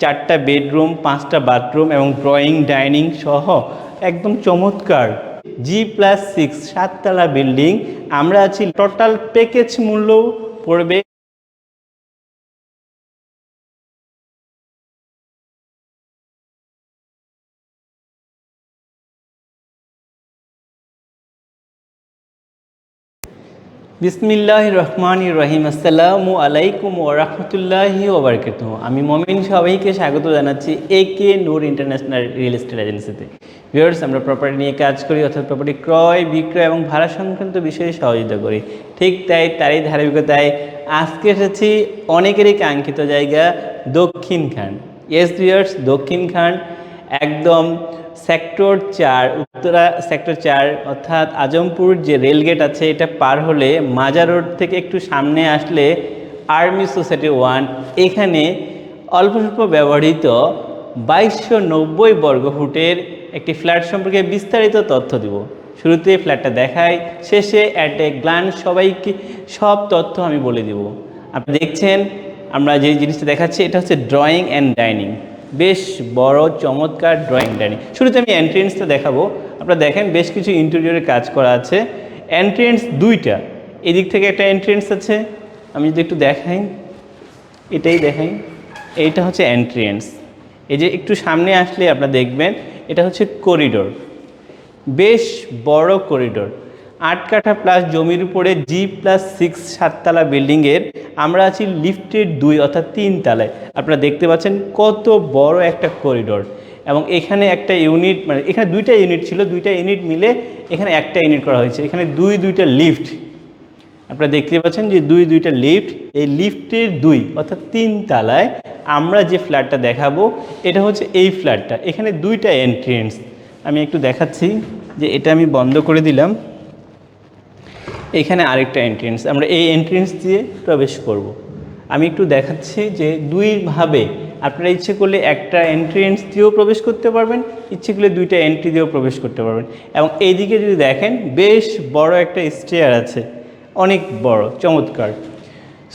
চারটা বেডরুম, পাঁচটা বাথরুম এবং ড্রয়িং, ডাইনিং সহ একদম চমৎকার। জি প্লাস সিক্স সাততলা বিল্ডিং। আমরা আছি টোটাল প্যাকেজ মূল্য পড়বে বিসমিল্লাহ রহমান রহিম। আসসালামু আলাইকুম ও রহমতুল্লাহি ওবরকাত আমি মমিন, সবাইকে স্বাগত জানাচ্ছি A K Noor international real estate এজেন্সিতে। ভিউয়ার্স, আমরা প্রপার্টি নিয়ে কাজ করি, অর্থাৎ প্রপার্টি ক্রয়, বিক্রয় এবং ভাড়া সংক্রান্ত বিষয়ে সহযোগিতা করি। ঠিক তাই, তারই ধারাবাহিকতায় আজকে এসেছি অনেকেরই কাঙ্ক্ষিত জায়গা দক্ষিণ খান। এস ভিউয়ার্স দক্ষিণ খান একদম সেক্টর চার, উত্তরা সেক্টর চার, অর্থাৎ আজমপুর যে রেলগেট আছে, এটা পার হলে মাজার রোড থেকে একটু সামনে আসলে আর্মি সোসাইটি ওয়ান, এখানে অল্প স্বল্প ব্যবহৃত বাইশশো নব্বই বর্গফুটের একটি ফ্ল্যাট সম্পর্কে বিস্তারিত তথ্য দিব। শুরুতে ফ্ল্যাটটা দেখাই, শেষে অ্যাট এ গ্লান্স সবাইকে সব তথ্য আমি বলে দিব। আপনি দেখছেন, আমরা যে জিনিসটা দেখাচ্ছি, এটা হচ্ছে ড্রয়িং অ্যান্ড ডাইনিং বেশ বড় চমৎকার ড্রয়িং ডাইনিং শুরুতে আমি এন্ট্রেন্সটা দেখাবো। আপনারা দেখেন বেশ কিছু ইন্টেরিয়রের কাজ করা আছে। এন্ট্রেন্স দুইটা। এদিক থেকে একটা এন্ট্রেন্স আছে। আমি যদি একটু দেখাই, এটাই দেখাই। এইটা হচ্ছে এন্ট্রেন্স এই যে একটু সামনে আসলে আপনারা দেখবেন, এটা হচ্ছে করিডোর বেশ বড় করিডোর আট কাঠা প্লাস জমির উপরে জি প্লাস সিক্স সাততলা বিল্ডিংয়ের আমরা আছি লিফটের দুই অর্থাৎ তিন তলায়। আপনারা দেখতে পাচ্ছেন কত বড় একটা করিডোর এবং এখানে একটা ইউনিট মানে এখানে দুইটা ইউনিট ছিল, দুইটা ইউনিট মিলে এখানে একটা ইউনিট করা হয়েছে। এখানে দুই, দুইটা লিফট আপনারা দেখতে পাচ্ছেন যে দুই, দুইটা লিফট এই লিফটের দুই অর্থাৎ তিন তলায় আমরা যে ফ্ল্যাটটা দেখাবো, এটা হচ্ছে এই ফ্ল্যাটটা এখানে দুইটা এন্ট্রেন্স আমি একটু দেখাচ্ছি যে এটা আমি বন্ধ করে দিলাম। এখানে আরেকটা এন্ট্রেন্স আমরা এই এন্ট্রেন্স দিয়ে প্রবেশ করব। আমি একটু দেখাচ্ছি যে দুইভাবে আপনারা ইচ্ছে করলে একটা এন্ট্রেন্স দিয়েও প্রবেশ করতে পারবেন, ইচ্ছে করলে দুইটা এন্ট্রি দিয়েও প্রবেশ করতে পারবেন। এবং এইদিকে যদি দেখেন, বেশ বড় একটা স্টেয়ার আছে, অনেক বড়, চমৎকার।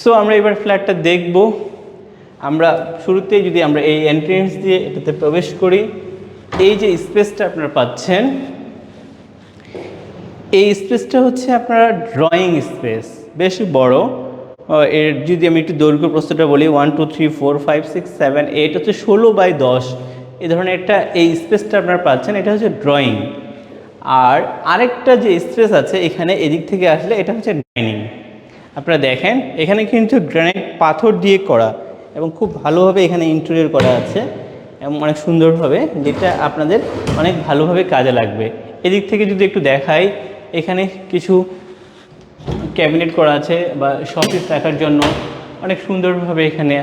সো আমরা এবার ফ্ল্যাটটা দেখব। আমরা শুরুতেই যদি আমরা এই এন্ট্রেন্স দিয়ে এটাতে প্রবেশ করি, এই যে স্পেসটা আপনারা পাচ্ছেন এই স্পেসটা হচ্ছে আপনার ড্রয়িং স্পেস বেশ বড়। এর যদি আমি একটু দৈর্ঘ্য প্রস্তুতটা বলি one two three four five six seven eight হচ্ছে ষোলো বাই দশ। এই ধরনের একটা এই স্পেসটা আপনারা পাচ্ছেন, এটা হচ্ছে ড্রয়িং আর আরেকটা যে স্পেস আছে এখানে এদিক থেকে আসলে এটা হচ্ছে ডাইনিং আপনারা দেখেন, এখানে কিন্তু গ্রানাইট পাথর দিয়ে করা এবং খুব ভালোভাবে এখানে ইন্টেরিয়র করা আছে। এবং অনেক সুন্দরভাবে, যেটা আপনাদের অনেক ভালোভাবে কাজে লাগবে। এদিক থেকে যদি একটু দেখাই এখানে কিছু ক্যাবিনেট করা আছে বা শপিস রাখার জন্য অনেক সুন্দরভাবে এখানে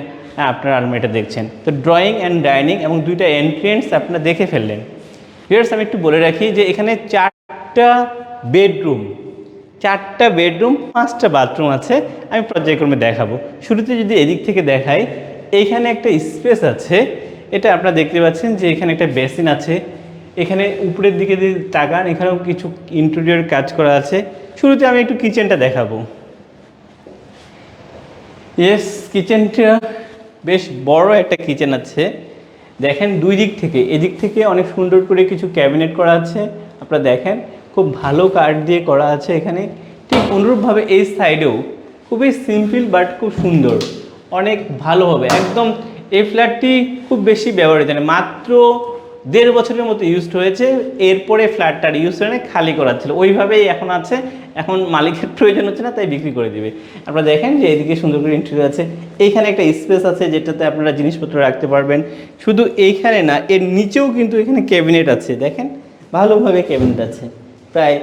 আপনার আলমারিটা দেখছেন। তো ড্রয়িং অ্যান্ড ডাইনিং এবং দুইটা এন্ট্রেন্স আপনারা দেখে ফেললেন। ভিউয়ার্স আমি একটু বলে রাখি যে এখানে চারটা বেডরুম চারটা বেডরুম পাঁচটা বাথরুম আছে। আমি পর্যায়ক্রমে দেখাবো। শুরুতে যদি এদিক থেকে দেখাই এইখানে একটা স্পেস আছে। এটা আপনারা দেখতে পাচ্ছেন যে এখানে একটা বেসিন আছে। এখানে উপরের দিকে যদি তাকান, এখানেও কিছু ইন্টেরিয়র কাজ করা আছে। শুরুতে আমি একটু কিচেনটা দেখাবো। ইয়েস কিচেনটা বেশ বড় একটা কিচেন আছে। দেখেন দুই দিক থেকে। এদিক থেকে অনেক সুন্দর করে কিছু ক্যাবিনেট করা আছে। আপনারা দেখেন, খুব ভালো কাঠ দিয়ে করা আছে এখানে। ঠিক অনুরূপভাবে এই সাইডেও খুবই সিম্পল বাট খুব সুন্দর। অনেক ভালো হবে। একদম এই ফ্ল্যাটটি খুব বেশি ব্যবহৃত না। মাত্র দেড় বছরের মতো ইউজড হয়েছে, এরপরে ফ্ল্যাটটার ইউজ করে খালি করা ছিল। ওইভাবেই এখন আছে, এখন মালিকের প্রয়োজন হচ্ছে না, তাই বিক্রি করে দিবে। আপনারা দেখেন যে এদিকে সুন্দর করে ইন্টারভিউ আছে এইখানে একটা স্পেস আছে যেটাতে আপনারা জিনিসপত্র রাখতে পারবেন। শুধু এইখানে না, এর নিচেও কিন্তু এখানে ক্যাবিনেট আছে, দেখেন? ভালোভাবে ক্যাবিনেট আছে। প্রায়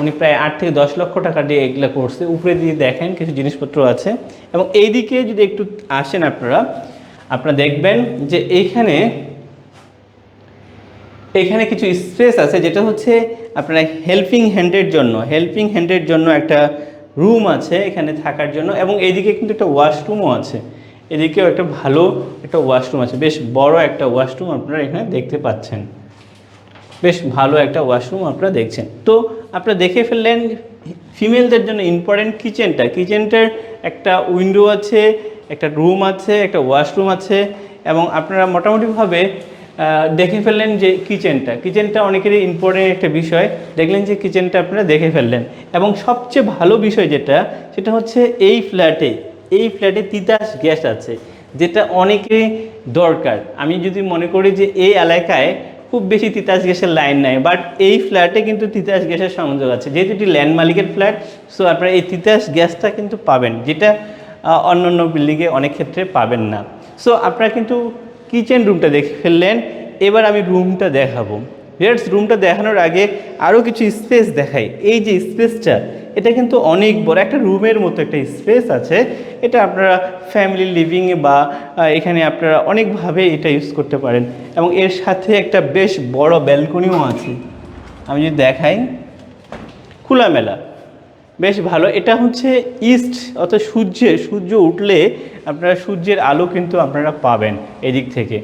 উনি প্রায় আট থেকে দশ লক্ষ টাকা দিয়ে এগুলো করছে। উপরে দিয়ে দেখেন কিছু জিনিসপত্র আছে। এবং এইদিকে যদি একটু আসেন আপনারা আপনারা দেখবেন যে এইখানে এখানে কিছু স্পেস আছে, যেটা হচ্ছে আপনার হেল্পিং হ্যান্ডের জন্য হেল্পিং হ্যান্ডের জন্য একটা রুম আছে এখানে থাকার জন্য এবং এইদিকে কিন্তু একটা ওয়াশরুমও আছে। এদিকেও একটা ভালো একটা ওয়াশরুম আছে। বেশ বড় একটা ওয়াশরুম আপনারা এখানে দেখতে পাচ্ছেন। বেশ ভালো একটা ওয়াশরুম আপনারা দেখছেন। তো আপনারা দেখে ফেললেন ফিমেলদের জন্য ইম্পর্টেন্ট কিচেনটা কিচেনটার একটা উইন্ডো আছে, একটা রুম আছে, একটা ওয়াশরুম আছে এবং আপনারা মোটামুটিভাবে দেখে ফেললেন যে কিচেনটা। কিচেনটা অনেকেরই ইম্পর্টেন্ট একটা বিষয়। দেখলেন যে কিচেনটা আপনারা দেখে ফেললেন। এবং সবচেয়ে ভালো বিষয় যেটা, সেটা হচ্ছে এই ফ্ল্যাটে এই ফ্ল্যাটে তিতাস গ্যাস আছে, যেটা অনেকেরই দরকার। আমি যদি মনে করি যে এই এলাকায় খুব বেশি তিতাস গ্যাসের লাইন নাই বাট এই ফ্ল্যাটে কিন্তু তিতাস গ্যাসের সংযোগ আছে। যেহেতু এটি ল্যান্ড মালিকের ফ্ল্যাট সো আপনারা এই তিতাস গ্যাসটা কিন্তু পাবেন, যেটা অন্য অন্য বিল্ডিংয়ে অনেক ক্ষেত্রে পাবেন না। সো আপনারা কিন্তু কিচেন রুমটা দেখে ফেললেন। এবার আমি রুমটা দেখাবো। ভিয়ার্স রুমটা দেখানোর আগে আরও কিছু স্পেস দেখাই। এই যে স্পেসটা এটা কিন্তু অনেক বড়। একটা রুমের মতো একটা স্পেস আছে। এটা আপনারা ফ্যামিলি লিভিংয়ে বা এখানে আপনারা অনেকভাবে এটা ইউজ করতে পারেন। এবং এর সাথে একটা বেশ বড় ব্যালকনিও আছে। আমি যদি দেখাই, খোলামেলা। বেশ ভালো। এটা হচ্ছে ইস্ট, অর্থাৎ সূর্যের সূর্য উঠলে আপনারা সূর্যের আলো কিন্তু আপনারা পাবেন এদিক থেকে।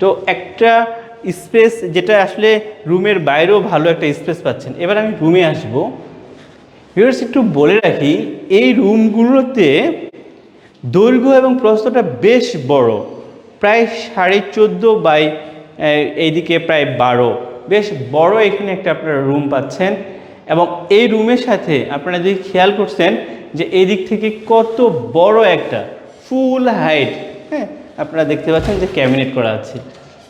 তো একটা স্পেস যেটা আসলে রুমের বাইরেও ভালো একটা স্পেস পাচ্ছেন। এবার আমি রুমে আসব। ভিউয়ার্স, একটু বলে রাখি, এই রুমগুলোতে দৈর্ঘ্য এবং প্রস্তটা বেশ বড়। প্রায় সাড়ে চোদ্দ বাই এইদিকে প্রায় বারো। বেশ বড় এখানে একটা আপনারা রুম পাচ্ছেন। এবং এই রুমের সাথে আপনারা যদি খেয়াল করছেন যে এই দিক থেকে কত বড় একটা ফুল হাইট হ্যাঁ আপনারা দেখতে পাচ্ছেন যে ক্যাবিনেট করা আছে।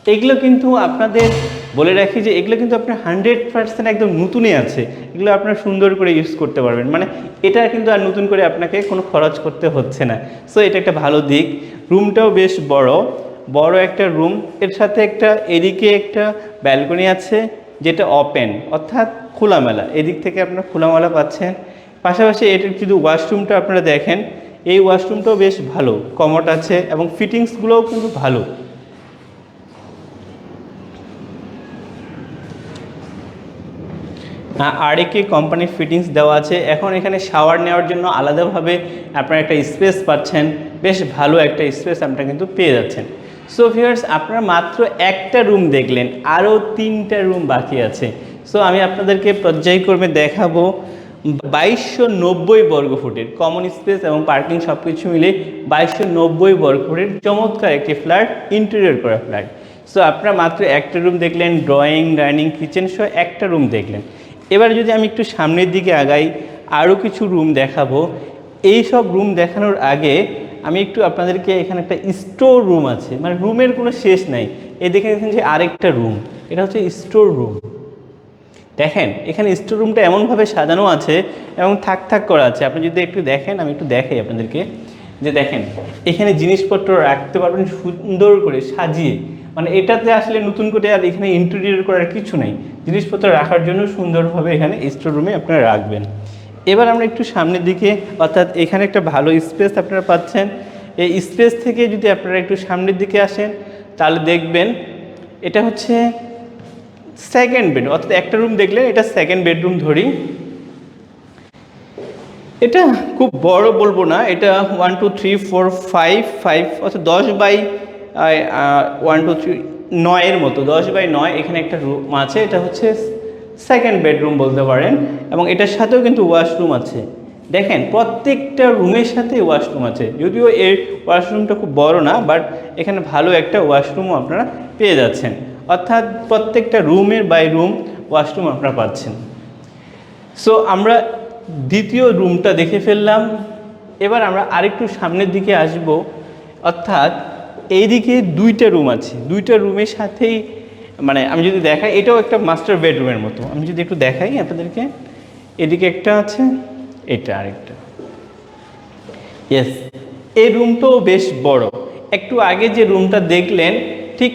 এগুলো কিন্তু আপনাদের বলে রাখি যে এগুলো কিন্তু আপনার হান্ড্রেড পার্সেন্ট একদম নতুনই আছে। এগুলো আপনারা সুন্দর করে ইউজ করতে পারবেন। মানে এটা কিন্তু আর নতুন করে আপনাকে কোনো খরচ করতে হচ্ছে না। সো এটা একটা ভালো দিক। রুমটাও বেশ বড়। বড় একটা রুম এর সাথে একটা এদিকে একটা ব্যালকনি আছে। যেটা ওপেন অর্থাৎ খোলামেলা। এদিক থেকে আপনারা খোলামেলা পাচ্ছেন। পাশাপাশি এটার যদি ওয়াশরুমটা আপনারা দেখেন, এই ওয়াশরুমটাও বেশ ভালো কমট আছে এবং ফিটিংসগুলোও কিন্তু ভালো। আরেকে কোম্পানির ফিটিংস দেওয়া আছে। এখন এখানে শাওয়ার নেওয়ার জন্য আলাদাভাবে আপনারা একটা স্পেস পাচ্ছেন। বেশ ভালো একটা স্পেস আপনারা কিন্তু পেয়ে যাচ্ছেন। সো ভিউয়ার্স আপনারা মাত্র একটা রুম দেখলেন, আরও তিনটা রুম বাকি আছে। সো আমি আপনাদেরকে পর্যায়ক্রমে দেখাবো বাইশশো নব্বই বর্গ ফুটের কমন স্পেস এবং পার্কিং সব কিছু মিলে বাইশশো নব্বই বর্গ ফুটের চমৎকার একটি ফ্ল্যাট ইন্টেরিয়র করা ফ্ল্যাট সো আপনারা মাত্র একটা রুম দেখলেন ড্রয়িং ডাইনিং কিচেন সহ একটা রুম দেখলেন। এবার যদি আমি একটু সামনের দিকে আগাই, আরও কিছু রুম দেখাবো। এই সব রুম দেখানোর আগে আমি একটু আপনাদেরকে এখানে একটা স্টোর রুম আছে। মানে রুমের কোনো শেষ নাই। এ দেখে দেখেন যে আরেকটা রুম এটা হচ্ছে স্টোর রুম দেখেন, এখানে স্টোর রুমটা এমনভাবে সাজানো আছে এবং থাক থাক করা আছে। আপনি যদি একটু দেখেন, আমি একটু দেখাই আপনাদেরকে। যে দেখেন, এখানে জিনিসপত্র রাখতে পারবেন সুন্দর করে সাজিয়ে। মানে এটাতে আসলে নতুন করে আর এখানে ইন্টেরিয়র করার কিছু নেই। জিনিসপত্র রাখার জন্য সুন্দরভাবে এখানে স্টোর রুমে আপনারা রাখবেন। এবার আমরা একটু সামনের দিকে, অর্থাৎ এখানে একটা ভালো স্পেস আপনারা পাচ্ছেন। এই স্পেস থেকে যদি আপনারা একটু সামনের দিকে আসেন, তাহলে দেখবেন এটা হচ্ছে সেকেন্ড বেড অর্থাৎ একটা রুম দেখলে এটা সেকেন্ড বেডরুম ধরি। এটা খুব বড় বলব না, এটা one two three four five five অর্থাৎ দশ বাই ওয়ান টু থ্রি নয়ের মতো, দশ বাই নয়, এখানে একটা রুম আছে, এটা হচ্ছে সেকেন্ড বেডরুম বলতে পারেন, এবং এটার সাথেও কিন্তু ওয়াশরুম আছে। দেখেন, প্রত্যেকটা রুমের সাথে ওয়াশরুম আছে। যদিও এর ওয়াশরুমটা খুব বড় না বাট এখানে ভালো একটা ওয়াশরুমও আপনারা পেয়ে যাচ্ছেন। অর্থাৎ প্রত্যেকটা রুমের বাই রুম ওয়াশরুম আপনারা পাচ্ছেন। সো আমরা দ্বিতীয় রুমটা দেখে ফেললাম। এবার আমরা আরেকটু সামনের দিকে আসব। অর্থাৎ এইদিকে দুইটা রুম আছে। দুইটা রুমের সাথেই মানে আমি যদি দেখাই এটাও একটা মাস্টার বেডরুমের মতো। আমি যদি একটু দেখাই আপনাদেরকে এদিকে একটা আছে এটা আরেকটা। ইয়েস এই রুমটাও বেশ বড়। একটু আগে যে রুমটা দেখলেন ঠিক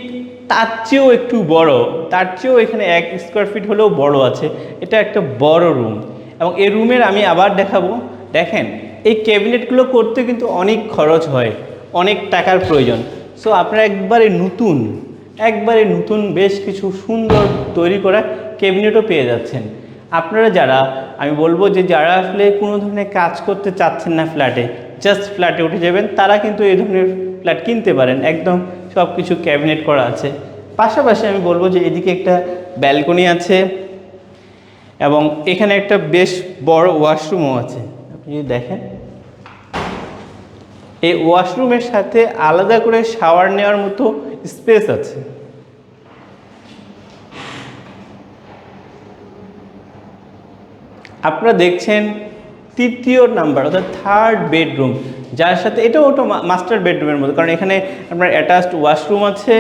তার চেয়েও একটু বড়। তার চেয়েও এখানে এক স্কোয়ার ফিট হলেও বড় আছে। এটা একটা বড় রুম এবং এই রুমের আমি আবার দেখাবো। দেখেন এই ক্যাবিনেটগুলো করতে কিন্তু অনেক খরচ হয়। অনেক টাকার প্রয়োজন। সো আপনারা একবারে নতুন। একবারে নতুন বেশ কিছু সুন্দর তৈরি করা ক্যাবিনেটও পেয়ে যাচ্ছেন। আপনারা যারা, আমি বলব যে যারা আসলে কোনো ধরনের কাজ করতে চাচ্ছেন না ফ্ল্যাটে জাস্ট ফ্ল্যাটে উঠে যাবেন, তারা কিন্তু এই ধরনের ফ্ল্যাট কিনতে পারেন। একদম সব কিছু ক্যাবিনেট করা আছে। পাশাপাশি আমি বলব যে এদিকে একটা ব্যালকনি আছে এবং এখানে একটা বেশ বড় ওয়াশরুমও আছে। আপনি যদি দেখেন, এই ওয়াশরুমের সাথে আলাদা করে শাওয়ার নেওয়ার মতো স্পেস আছে। আপনারা দেখছেন তৃতীয় নাম্বার, অর্থাৎ থার্ড বেডরুম যার সাথে এটাও ওটা মাস্টার বেডরুমের মতো কারণ এখানে আপনার অ্যাটাচড ওয়াশরুম আছে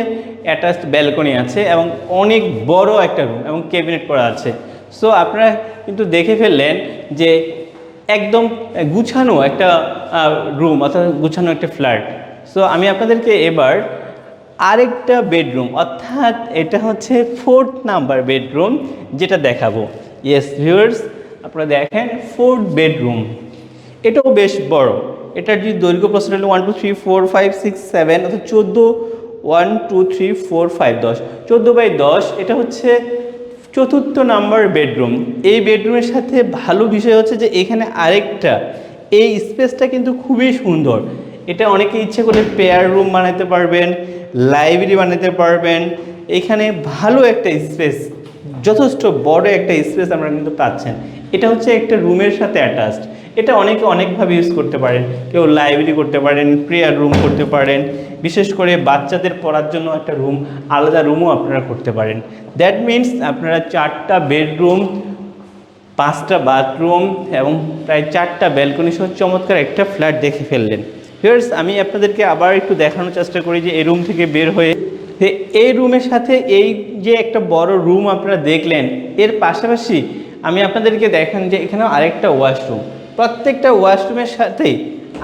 অ্যাটাচড ব্যালকনি আছে এবং অনেক বড় একটা রুম এবং ক্যাবিনেট করা আছে। সো আপনারা কিন্তু দেখে ফেললেন যে একদম গুছানো একটা রুম অর্থাৎ গুছানো একটা ফ্ল্যাট সো আমি আপনাদেরকে এবার আরেকটা বেডরুম, অর্থাৎ এটা হচ্ছে ফোর্থ নাম্বার বেডরুম যেটা দেখাবো। ইয়েস ভিউয়ার্স আপনারা দেখেন ফোর্থ বেডরুম। এটাও বেশ বড়। এটার যদি দৈর্ঘ্য প্রশ্ন হলো one two three four five six seven অর্থাৎ চোদ্দ one two three four five দশ। চোদ্দ বাই দশ, এটা হচ্ছে চতুর্থ নাম্বার বেডরুম। এই বেডরুমের সাথে ভালো বিষয় হচ্ছে যে এখানে আরেকটা, এই স্পেসটা কিন্তু খুবই সুন্দর। এটা অনেকে ইচ্ছে করলে পেয়ার রুম বানাতে পারবেন লাইব্রেরি বানাতে পারবেন। এখানে ভালো একটা স্পেস যথেষ্ট বড় একটা স্পেস আমরা কিন্তু পাচ্ছেন। এটা হচ্ছে একটা রুমের সাথে অ্যাটাচড এটা অনেকে অনেকভাবে ইউজ করতে পারেন। কেউ লাইব্রেরি করতে পারেন প্রেয়ার রুম করতে পারেন। বিশেষ করে বাচ্চাদের পড়ার জন্য একটা রুম আলাদা রুমও আপনারা করতে পারেন। দ্যাট মিন্স আপনারা চারটা বেডরুম পাঁচটা বাথরুম এবং প্রায় চারটা ব্যালকনি সহ চমৎকার একটা ফ্ল্যাট দেখে ফেললেন। ফিয়ার্স আমি আপনাদেরকে আবার একটু দেখানোর চেষ্টা করি যে এই রুম থেকে বের হয়ে এই রুমের সাথে এই যে একটা বড় রুম আপনারা দেখলেন, এর পাশাপাশি আমি আপনাদেরকে দেখান যে এখানেও আরেকটা ওয়াশরুম প্রত্যেকটা ওয়াশরুমের সাথেই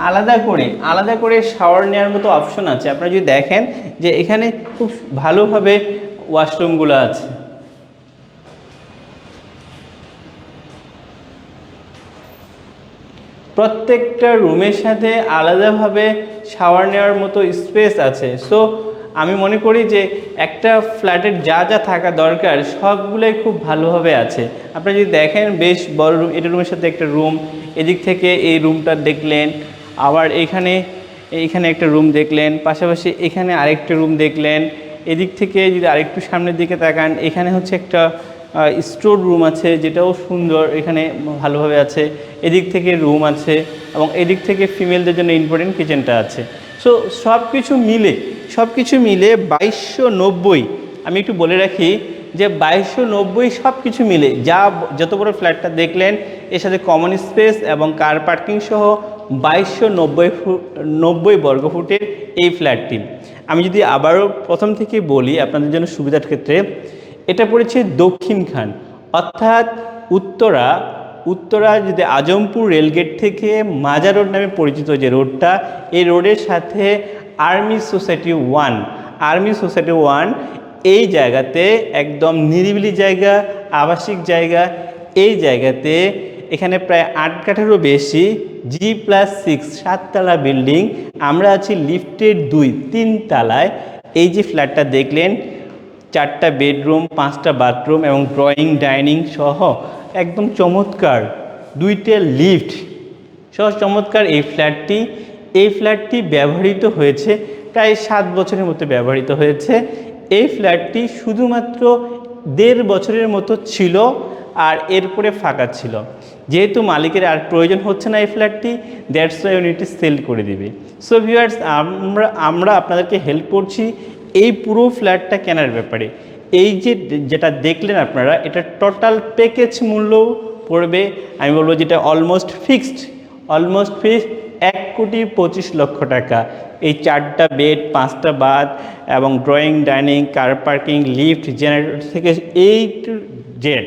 আলাদা করে আলাদা করে শাওয়ার নেওয়ার মতো অপশন আছে। আপনারা যদি দেখেন যে এখানে খুব ভালোভাবে ওয়াশরুমগুলো আছে। প্রত্যেকটা রুমের সাথে আলাদাভাবে শাওয়ার নেওয়ার মতো স্পেস আছে। সো আমি মনে করি যে একটা ফ্ল্যাটের যা যা থাকা দরকার, সবগুলোই খুব ভালোভাবে আছে। আপনি যদি দেখেন, বেশ বড় রুম এটা রুমের সাথে একটা রুম এদিক থেকে এই রুমটা দেখলেন, আবার এখানে এইখানে একটা রুম দেখলেন, পাশাপাশি এখানে আরেকটা রুম দেখলেন, এদিক থেকে যদি আরেকটু সামনের দিকে তাকান, এখানে হচ্ছে একটা স্টোর রুম আছে, যেটাও সুন্দর, এখানে ভালোভাবে আছে। এদিক থেকে রুম আছে এবং এদিক থেকে ফিমেলদের জন্য ইম্পর্টেন্ট কিচেনটা আছে। সো সব কিছু মিলে সব কিছু মিলে বাইশশো নব্বই, আমি একটু বলে রাখি যে বাইশশো নব্বই সব কিছু মিলে, যা যত বড় ফ্ল্যাটটা দেখলেন, এর সাথে কমন স্পেস এবং কার পার্কিং সহ বাইশশো নব্বই ফুট, নব্বই বর্গফুটের এই ফ্ল্যাটটি আমি যদি আবারও প্রথম থেকে বলি আপনাদের জন্য সুবিধার ক্ষেত্রে এটা পড়েছে দক্ষিণ খান। অর্থাৎ উত্তরা উত্তরা যদি আজমপুর রেলগেট থেকে মাজা রোড নামে পরিচিত যে রোডটা, এই রোডের সাথে army society one, army society one এই জায়গাতে একদম নিরিবিলি জায়গা, আবাসিক জায়গা, এই জায়গাতে এখানে প্রায় আট কাঠেরও বেশি জি প্লাস সিক্স সাততলা বিল্ডিং। আমরা আছি লিফটের দুই তিন তালায় এই যে ফ্ল্যাটটা দেখলেন চারটা বেডরুম, পাঁচটা বাথরুম এবং ড্রয়িং, ডাইনিং সহ একদম চমৎকার দুইটা লিফট সহ চমৎকার এই ফ্ল্যাটটি। এই ফ্ল্যাটটি ব্যবহৃত হয়েছে প্রায় সাত বছরের মতো ব্যবহৃত হয়েছে। এই ফ্ল্যাটটি শুধুমাত্র দেড় বছরের মতো ছিল আর এরপরে ফাঁকা ছিল। যেহেতু মালিকের আর প্রয়োজন হচ্ছে না এই ফ্ল্যাটটি, দ্যাটস ওয়াই ইউনিটি সেল করে দিবে। সো ভিউয়ার্স আমরা আমরা আপনাদেরকে হেল্প করছি এই পুরো ফ্ল্যাটটা কেনার ব্যাপারে। এই যে যেটা দেখলেন আপনারা, এটা টোটাল প্যাকেজ মূল্য পড়বে, আমি বলব যেটা অলমোস্ট ফিক্সড অলমোস্ট ফিক্সড এক কোটি পঁচিশ লক্ষ টাকা। এই চারটা বেড পাঁচটা বাথ এবং drawing dining car parking lift generator থেকে এই টু জেড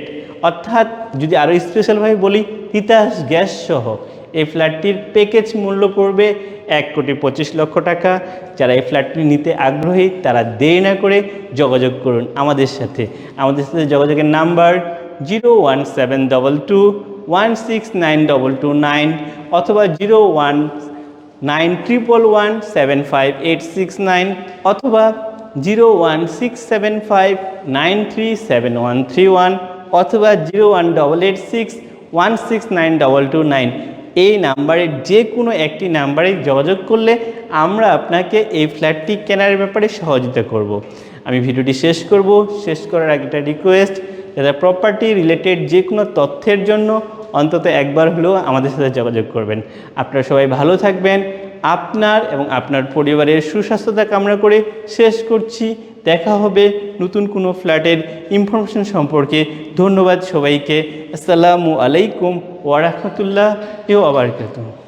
অর্থাৎ যদি আরও স্পেশালভাবে বলি, তিতাস গ্যাস সহ। এই ফ্ল্যাটটির প্যাকেজ মূল্য পড়বে এক কোটি পঁচিশ লক্ষ টাকা। যারা এই ফ্ল্যাটটি নিতে আগ্রহী, তারা দেরি না করে যোগাযোগ করুন আমাদের সাথে। আমাদের সাথে যোগাযোগের number zero one seven double two, one six nine double two nine অথবা zero one nine triple one seven five eight six nine অথবা zero one six seven five nine three seven one three one অথবা zero one double eight six one six nine double two nine. এই নাম্বারে যে কোনো একটি নাম্বারে যোগাযোগ করলে আমরা আপনাকে এই ফ্ল্যাটটি কেনার ব্যাপারে সহযোগিতা করব। আমি ভিডিওটি শেষ করব। শেষ করার আগে একটা রিকোয়েস্ট যারা প্রপার্টি রিলেটেড যে কোনো তথ্যের জন্য অন্তত একবার হলেও আমাদের সাথে যোগাযোগ করবেন। আপনারা সবাই ভালো থাকবেন। আপনার এবং আপনার পরিবারের সুস্বাস্থ্যতা কামনা করে শেষ করছি। দেখা হবে নতুন কোনো ফ্ল্যাটের ইনফরমেশন সম্পর্কে। ধন্যবাদ সবাইকে। আসসালামু আলাইকুম ওয়ারাহমতুল্লাহ আবারকাতুহ